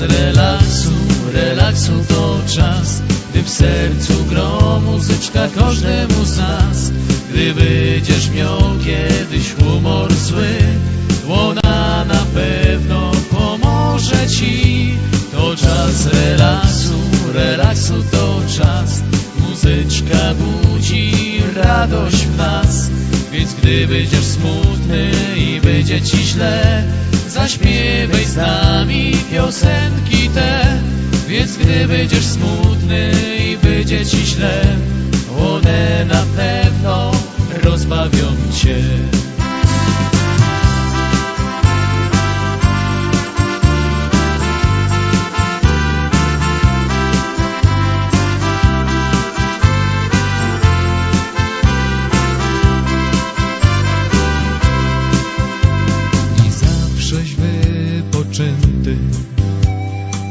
relaksu, relaksu to czas, gdy w sercu gro muzyczka każdemu z nas. Gdy będziesz miał kiedyś humor zły, dłona na pewno pomoże ci. To czas relaksu, relaksu to czas, muzyczka budzi radość w nas. Więc gdy będziesz smutny i będzie ci źle, zaśpiewaj z nami piosenki te. Więc gdy będziesz smutny i będzie ci źle, one na pewno rozbawią cię.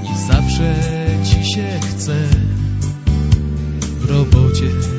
Nie zawsze ci się chce. W robocie